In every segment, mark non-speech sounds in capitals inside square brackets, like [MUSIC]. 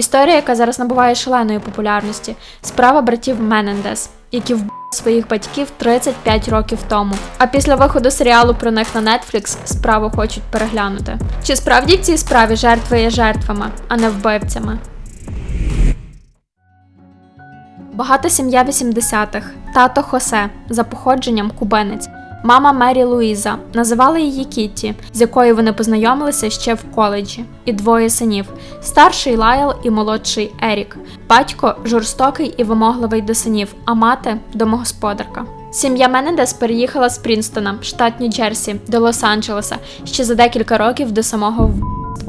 Історія, яка зараз набуває шаленої популярності, справа братів Менендес, які вбили своїх батьків 35 років тому. А після виходу серіалу про них на Netflix справу хочуть переглянути. Чи справді в цій справі жертви є жертвами, а не вбивцями? Багата сім'я 80-х, тато Хосе, за походженням кубинець, мама Мері Луїза, називали її Кітті, з якою вони познайомилися ще в коледжі, і двоє синів: старший Лайл і молодший Ерік. Батько жорстокий і вимогливий до синів, а мати домогосподарка. Сім'я Менендес переїхала з Прінстона, штат Нью-Джерсі, до Лос-Анджелеса ще за декілька років до самого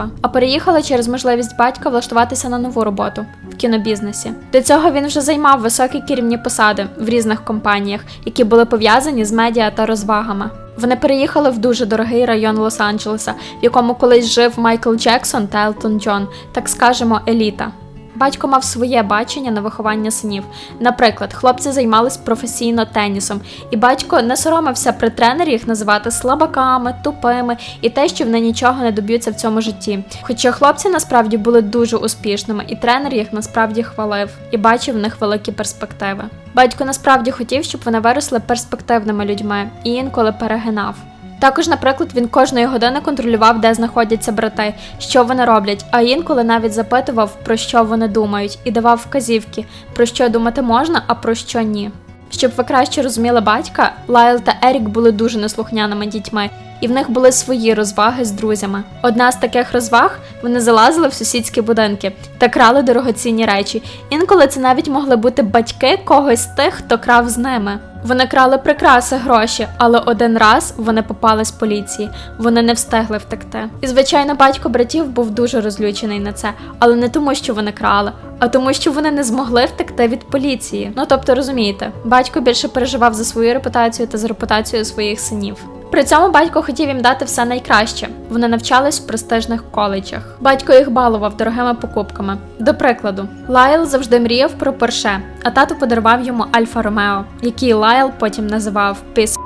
вбивства. А переїхала через можливість батька влаштуватися на нову роботу в кінобізнесі. До цього він вже займав високі керівні посади в різних компаніях, які були пов'язані з медіа та розвагами. Вони переїхали в дуже дорогий район Лос-Анджелеса, в якому колись жив Майкл Джексон та Елтон Джон, так скажемо, еліта. Батько мав своє бачення на виховання синів. Наприклад, хлопці займались професійно тенісом, і батько не соромився при тренері їх називати слабаками, тупими і те, що вони нічого не доб'ються в цьому житті. Хоча хлопці насправді були дуже успішними, і тренер їх насправді хвалив і бачив в них великі перспективи. Батько насправді хотів, щоб вони виросли перспективними людьми і інколи перегинав. Також, наприклад, він кожної години контролював, де знаходяться брати, що вони роблять, а інколи навіть запитував, про що вони думають, і давав вказівки, про що думати можна, а про що ні. Щоб ви краще розуміли батька, Лайл та Ерік були дуже неслухняними дітьми, і в них були свої розваги з друзями. Одна з таких розваг вони залазили в сусідські будинки та крали дорогоцінні речі. Інколи це навіть могли бути батьки когось з тих, хто крав з ними. Вони крали прикраси, гроші, але один раз вони попали з поліції. Вони не встигли втекти. І звичайно, батько братів був дуже розлючений на це, але не тому, що вони крали, а тому, що вони не змогли втекти від поліції. Ну тобто, розумієте, батько більше переживав за свою репутацію та за репутацію своїх синів. При цьому батько хотів їм дати все найкраще. Вони навчались в престижних коледжах. Батько їх балував дорогими покупками. До прикладу, Лайл завжди мріяв про Порше, а тато подарував йому Альфа Ромео, який Лайл потім називав Піс.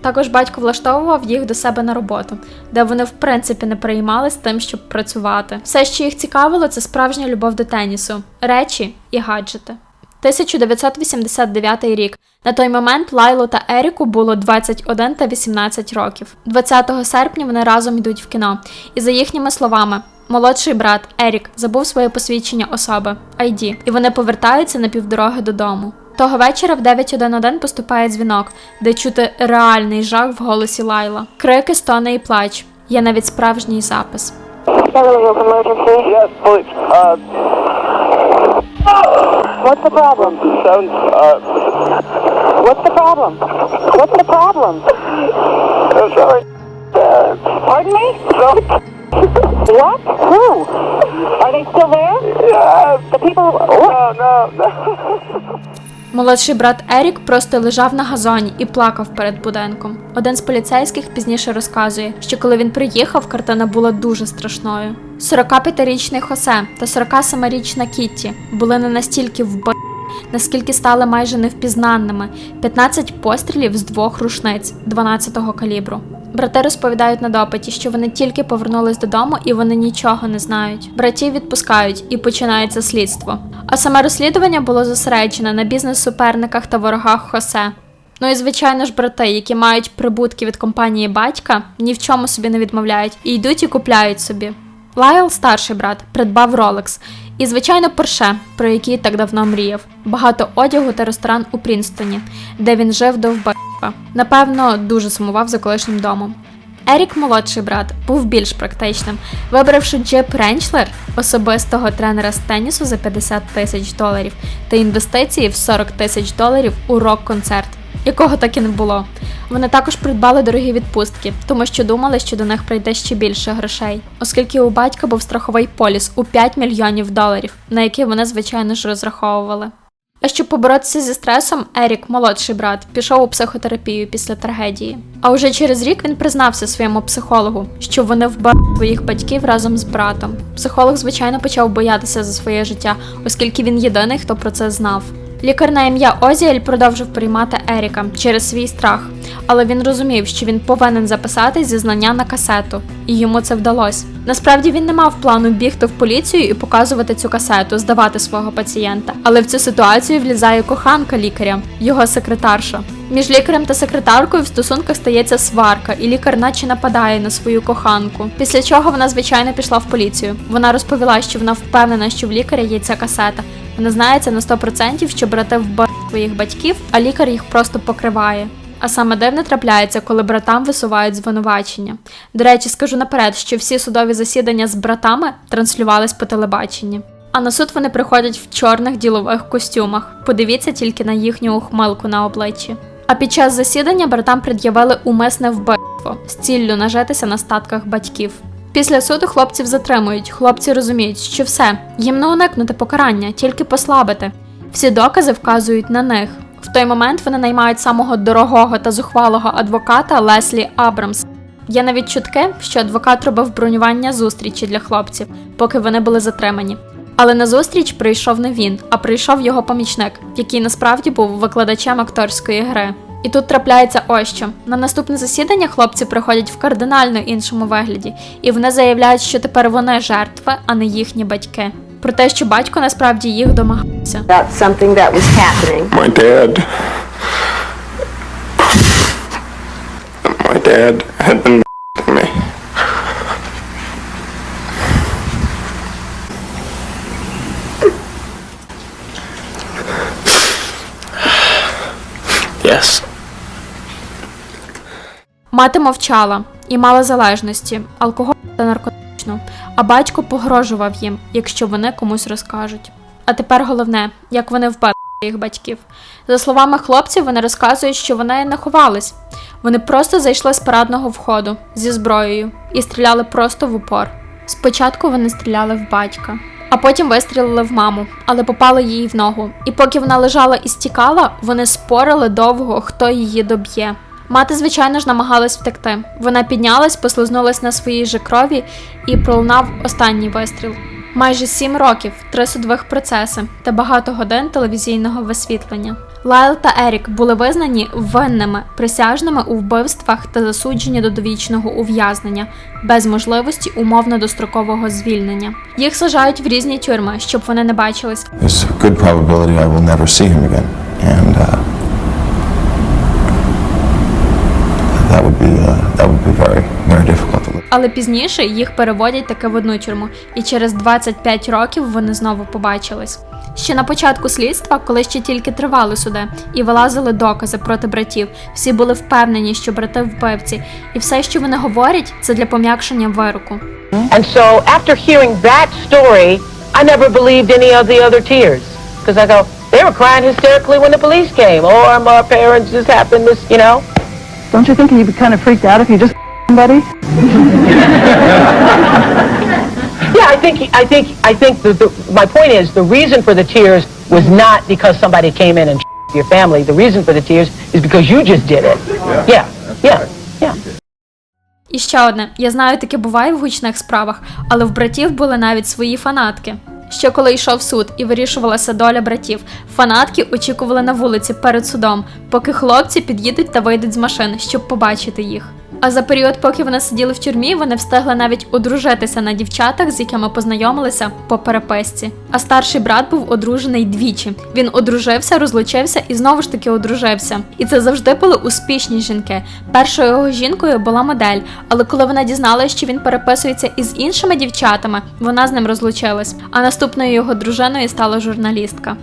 Також батько влаштовував їх до себе на роботу, де вони в принципі не переймались тим, щоб працювати. Все, що їх цікавило, це справжня любов до тенісу, речі і гаджети. 1989 рік. На той момент Лайлу та Еріку було 21 та 18 років. 20 серпня вони разом йдуть в кіно. І за їхніми словами, молодший брат Ерік забув своє посвідчення особи ID, і вони повертаються на півдороги додому. Того вечора в 911 поступає дзвінок, де чути реальний жах в голосі Лайла. Крики, стони і плач. Є навіть справжній запис. Beverly Hills emergency. Yes, please. What's the problem? seven, uh, What's the problem? What's the problem? I'm sorry. Uh, Pardon me? sorry. What? Who? Are they still there? Yeah, The people. What? no, no, no. [LAUGHS] Молодший брат Ерік просто лежав на газоні і плакав перед будинком. Один з поліцейських пізніше розказує, що коли він приїхав, картина була дуже страшною. 45-річний Хосе та 47-річна Кітті були не настільки вбиті, наскільки стали майже невпізнаними 15 пострілів з двох рушниць 12-го калібру. Брати розповідають на допиті, що вони тільки повернулись додому і вони нічого не знають. Братів відпускають і починається слідство. А саме розслідування було зосереджене на бізнес-суперниках та ворогах Хосе. Ну і звичайно ж, брати, які мають прибутки від компанії батька, ні в чому собі не відмовляють і йдуть і купляють собі. Лайл, старший брат, придбав Rolex і, звичайно, Порше, про який так давно мріяв, багато одягу та ресторан у Прінстоні, де він жив до вбивства. Напевно, дуже сумував за колишнім домом. Ерік, молодший брат, був більш практичним, вибравши джип Ренчлер, особистого тренера з тенісу за 50 тисяч доларів та інвестиції в 40 тисяч доларів у рок-концерт, якого так і не було. Вони також придбали дорогі відпустки, тому що думали, що до них прийде ще більше грошей, оскільки у батька був страховий поліс у 5 мільйонів доларів, на який вони, звичайно ж, розраховували. А щоб поборотися зі стресом, Ерік, молодший брат, пішов у психотерапію після трагедії. А уже через рік він признався своєму психологу, що вони вбили своїх батьків разом з братом. Психолог, звичайно, почав боятися за своє життя, оскільки він єдиний, хто про це знав. Лікар на ім'я Озіель продовжив приймати Еріка через свій страх, але він розумів, що він повинен записати зізнання на касету, і йому це вдалося. Насправді він не мав плану бігти в поліцію і показувати цю касету, здавати свого пацієнта. Але в цю ситуацію влізає коханка лікаря, його секретарша. Між лікарем та секретаркою в стосунках стається сварка, і лікар наче нападає на свою коханку. Після чого вона звичайно пішла в поліцію. Вона розповіла, що вона впевнена, що в лікаря є ця касета. Вона знає це на 100%, що брати вбили своїх батьків, а лікар їх просто покриває. А саме дивне трапляється, коли братам висувають звинувачення. До речі, скажу наперед, що всі судові засідання з братами транслювались по телебаченні. А на суд вони приходять в чорних ділових костюмах. Подивіться тільки на їхню ухмилку на обличчі. А під час засідання братам пред'явили умисне вбивство з ціллю нажитися на статках батьків. Після суду хлопців затримують. Хлопці розуміють, що все, їм не уникнути покарання, тільки послабити. Всі докази вказують на них. В той момент вони наймають самого дорогого та зухвалого адвоката Леслі Абрамс. Є навіть чутки, що адвокат робив бронювання зустрічі для хлопців, поки вони були затримані. Але на зустріч прийшов не він, а прийшов його помічник, який насправді був викладачем акторської гри. І тут трапляється ось що. На наступне засідання хлопці приходять в кардинально іншому вигляді, і вони заявляють, що тепер вони жертви, а не їхні батьки. Про те, що батько насправді їх домагався. My dad. My dad had been Мати мовчала і мала залежності, алкоголь та наркотичну, а батько погрожував їм, якщо вони комусь розкажуть. А тепер головне, як вони вбили своїх батьків. За словами хлопців, вони розказують, що вони не ховались. Вони просто зайшли з парадного входу зі зброєю і стріляли просто в упор. Спочатку вони стріляли в батька, а потім вистрілили в маму, але попали їй в ногу. І поки вона лежала і стікала, вони спорили довго, хто її доб'є. Мати, звичайно ж, намагалась втекти. Вона піднялась, послизнулась на своїй же крові і пролунав останній вистріл. Майже сім років, три судових процеси та багато годин телевізійного висвітлення. Лайл та Ерік були визнані винними, присяжними у вбивствах та засуджені до довічного ув'язнення без можливості умовно-дострокового звільнення. Їх сажають в різні тюрми, щоб вони не бачились, There's a good probability I will never see him again, and uh, that would be uh, that would be very very difficult to live. але пізніше їх переводять таки в одну тюрму, і через 25 років вони знову побачились. Ще на початку слідства, коли ще тільки тривали суди і вилазили докази проти братів, всі були впевнені, що брати вбивці, і все, що вони говорять, це для пом'якшення вироку. And so after hearing that story, I never believed any of the other tears. Because I go, they were crying hysterically when the police came. Oh, my parents, this happened, this, you know. Don't you think you'd be kind of freaked out if you just somebody? Yeah, I think, I think, I think the, the, my point is the reason for the tears was not because somebody came in and your family. The reason for the tears is because you just did it. Yeah, yeah, yeah. І ще одне: я знаю, таке буває в гучних справах, але в братів були навіть свої фанатки. Ще коли йшов суд і вирішувалася доля братів, фанатки очікували на вулиці перед судом, поки хлопці під'їдуть та вийдуть з машин, щоб побачити їх. А за період, поки вони сиділи в тюрмі, вони встигли навіть одружитися на дівчатах, з якими познайомилися по переписці. А старший брат був одружений двічі. Він одружився, розлучився і знову ж таки одружився. І це завжди були успішні жінки. Першою його жінкою була модель, але коли вона дізналася, що він переписується із іншими дівчатами, вона з ним розлучилась. А наступною його дружиною стала журналістка.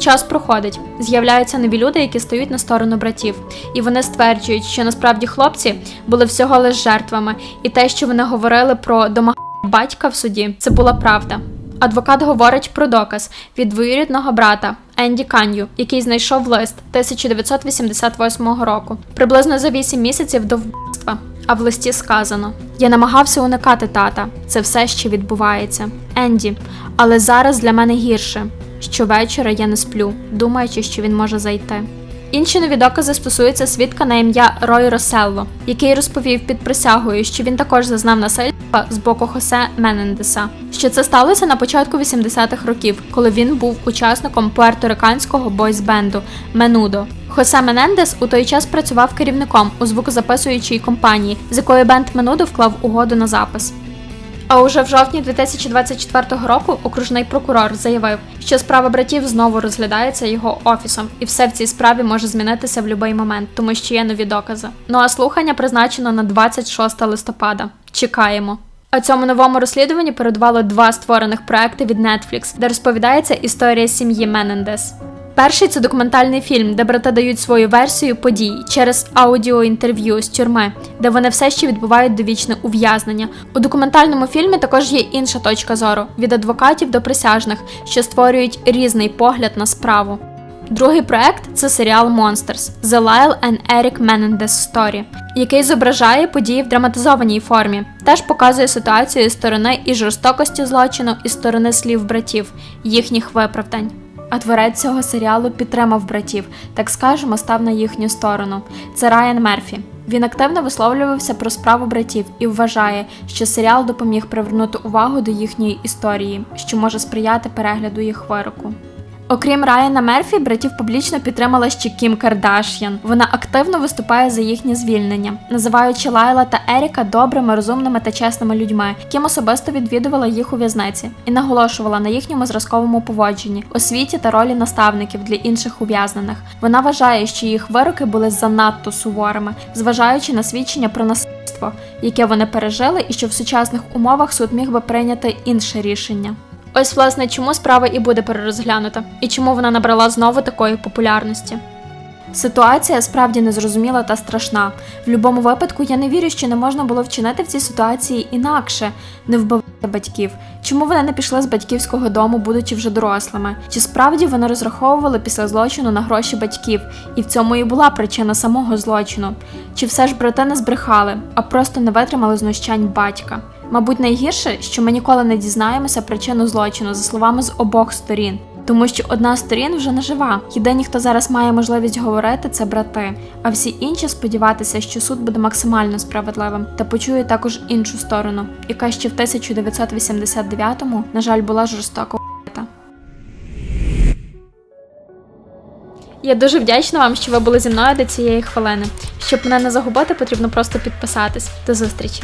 Час проходить, з'являються нові люди, які стають на сторону братів, і вони стверджують, що насправді хлопці були всього лиш жертвами, і те, що вони говорили про домагання батька в суді, це була правда. Адвокат говорить про доказ від двоюрідного брата Енді Канью, який знайшов лист 1988 року, приблизно за 8 місяців до вбивства. А в листі сказано: Я намагався уникати тата. Це все, що відбувається. Енді, але зараз для мене гірше. Щовечора я не сплю, думаючи, що він може зайти. Інші нові докази стосуються свідка на ім'я Рой Роселло, який розповів під присягою, що він також зазнав насильства з боку Хосе Менендеса. Що це сталося на початку 80-х років, коли він був учасником пуерториканського бойсбенду Менудо. Хосе Менендес у той час працював керівником у звукозаписуючій компанії, з якою бенд Менудо вклав угоду на запис. А уже в жовтні 2024 року окружний прокурор заявив, що справа братів знову розглядається його офісом, і все в цій справі може змінитися в будь-який момент, тому що є нові докази. Ну а слухання призначено на 26 листопада. Чекаємо. А цьому новому розслідуванні передувало два створених проекти від Netflix, де розповідається історія сім'ї Менендес. Перший це документальний фільм, де брати дають свою версію подій через аудіоінтерв'ю з тюрми, де вони все ще відбувають довічне ув'язнення. У документальному фільмі також є інша точка зору від адвокатів до присяжних, що створюють різний погляд на справу. Другий проект це серіал Monsters The Lyle and Eric Menendez Story, який зображає події в драматизованій формі. Теж показує ситуацію сторони і жорстокості злочину, і сторони слів братів, їхніх виправдань. А творець цього серіалу підтримав братів, так скажемо, став на їхню сторону. Це Райан Мерфі. Він активно висловлювався про справу братів і вважає, що серіал допоміг привернути увагу до їхньої історії, що може сприяти перегляду їх вироку. Окрім Райана Мерфі, братів публічно підтримала ще Кім Кардаш'ян. Вона активно виступає за їхнє звільнення, називаючи Лайла та Еріка добрими, розумними та чесними людьми. Кім особисто відвідувала їх у в'язниці і наголошувала на їхньому зразковому поводженні, освіті та ролі наставників для інших ув'язнених. Вона вважає, що їх вироки були занадто суворими, зважаючи на свідчення про насильство, яке вони пережили, і що в сучасних умовах суд міг би прийняти інше рішення. Ось, власне, чому справа і буде перерозглянута, і чому вона набрала знову такої популярності. Ситуація справді незрозуміла та страшна. В будь-якому випадку я не вірю, що не можна було вчинити в цій ситуації інакше, не вбивати батьків. Чому вони не пішли з батьківського дому, будучи вже дорослими? Чи справді вони розраховували після злочину на гроші батьків, і в цьому і була причина самого злочину? Чи все ж брати не збрехали, а просто не витримали знущань батька? Мабуть, найгірше, що ми ніколи не дізнаємося причину злочину за словами з обох сторін. Тому що одна з сторін вже не жива. Єдині, хто зараз має можливість говорити, це брати. А всі інші сподіватися, що суд буде максимально справедливим та почує також іншу сторону, яка ще в 1989-му, на жаль, була жорстоко. Я дуже вдячна вам, що ви були зі мною до цієї хвилини. Щоб мене не загубити, потрібно просто підписатись. До зустрічі!